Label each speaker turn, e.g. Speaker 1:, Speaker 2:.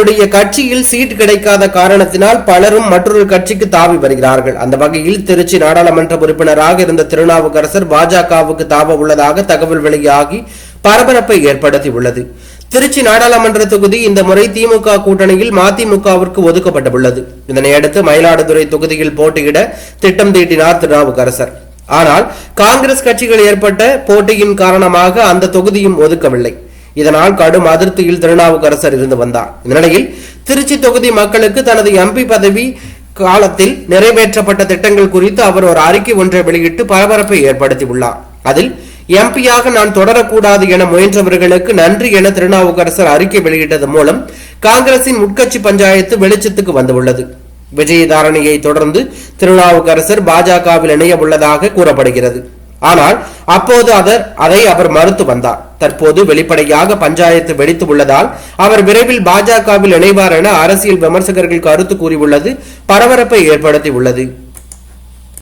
Speaker 1: தங்களுடைய கட்சியில் சீட் கிடைக்காத காரணத்தினால் பலரும் மற்றொரு கட்சிக்கு தாவி வருகிறார்கள். அந்த வகையில் திருச்சி நாடாளுமன்ற உறுப்பினராக இருந்த திருநாவுக்கரசர் பாஜகவுக்கு தாவ உள்ளதாக தகவல் வெளியாகி பரபரப்பை ஏற்படுத்தியுள்ளது. திருச்சி நாடாளுமன்ற தொகுதி இந்த முறை திமுக கூட்டணியில் மதிமுகவிற்கு ஒதுக்கப்பட்டுள்ளது. இதனையடுத்து மயிலாடுதுறை தொகுதியில் போட்டியிட திட்டம் தீட்டினார் திருநாவுக்கரசர். ஆனால் காங்கிரஸ் கட்சிகள் ஏற்பட்ட போட்டியின் காரணமாக அந்த தொகுதியும் ஒதுக்கவில்லை. இதனால் கடும் அதிருப்தியில் திருநாவுக்கரசர் இருந்து வந்தார். இந்த நிலையில் திருச்சி தொகுதி மக்களுக்கு தனது எம்பி பதவி காலத்தில் நிறைவேற்றப்பட்ட திட்டங்கள் குறித்து அவர் ஒரு அறிக்கை ஒன்றை வெளியிட்டு பரபரப்பை ஏற்படுத்தியுள்ளார். அதில் எம்பியாக நான் தொடரக்கூடாது என முயன்றவர்களுக்கு நன்றி என திருநாவுக்கரசர் அறிக்கை வெளியிட்டது மூலம் காங்கிரசின் உட்கட்சி பஞ்சாயத்து வெளிச்சத்துக்கு வந்துள்ளது. விஜயதாரணியை தொடர்ந்து திருநாவுக்கரசர் பாஜகவில் இணைய உள்ளதாக கூறப்படுகிறது. ஆனால் அப்போது அவர் அதை அவர் மறுத்து வந்தார். தற்போது வெளிப்படையாக பஞ்சாயத்து வெடித்து உள்ளதால் அவர் விரைவில் பாஜகவில் இணைவார் என அரசியல் விமர்சகர்கள் கருத்து கூறியுள்ளது பரபரப்பை ஏற்படுத்தி உள்ளது.